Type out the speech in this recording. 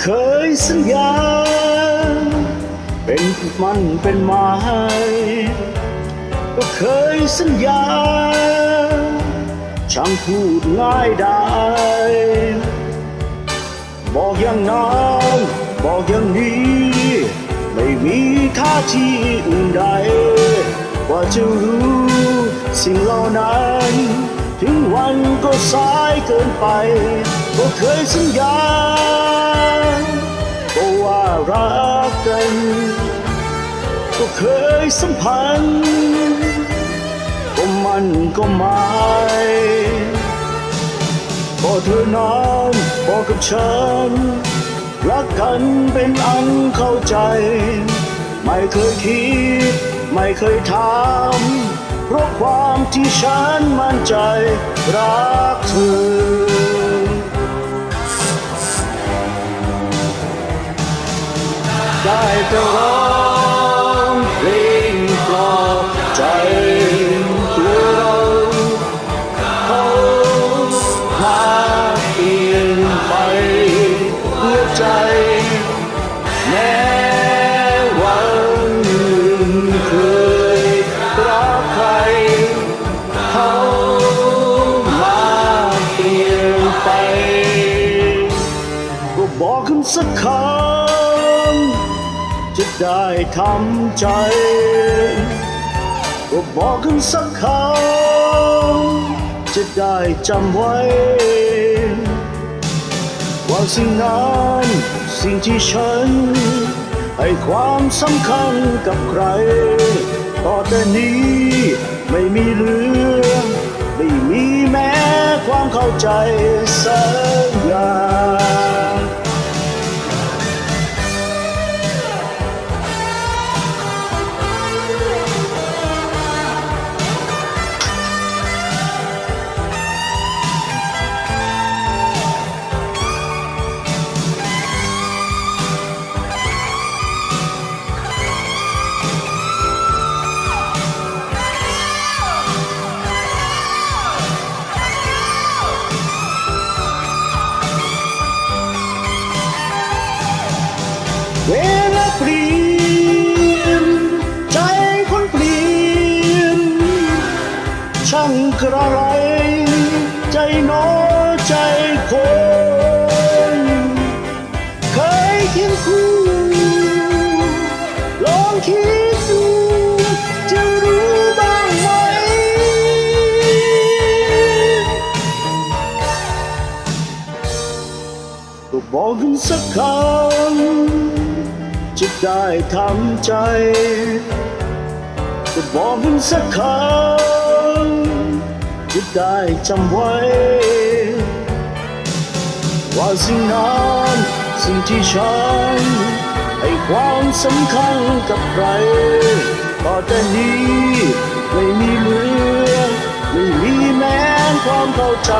เคยสัญญา เป็นมันเป็นไม้ก็เคยสัญญา ช่างพูดง่ายได้ บอกอย่างนั้นบอกอย่างนี้ ไม่มีท่าทีอื่นใด ว่าจะรู้สิ่งเหล่านั้นถึงวันก็สายเกินไป ก็เคยสัญญา ก็เคยสัมพันธ์ก็มันก็หมายก็เธอนั้นบอกกับฉัน รักกันเป็นอันเข้าใจ ไม่เคยคิด ไม่เคยถามเพราะความที่ฉันมั่นใจ รักเธอได้แต่รอ บอกคำสักคำจะได้ทำใจก็บอกคำสักคำจะได้จำไว้ ว่าสิ่งนั้นสิ่งที่ฉัน ให้ความสำคัญกับใคร ต่อแต่นี้ไม่มีเรื่อง ไม่มีแม้ความเข้าใจ เวลาเปลี่ยน ใจคนเปลี่ยน ช่างกระไร ใจน้อใจคนเคยเคียงคู่ลองคิดดูจะรู้บ้างไหมก็บอกกันสักคำ จะได้ทำใจก็บอกกันสักคำจะได้จำไว้ ว่าสิ่งนั้นสิ่งที่ฉันให้ความสำคัญกับใครต่อแต่นี้ไม่มีเหลือไม่มีแม้ความเข้าใจ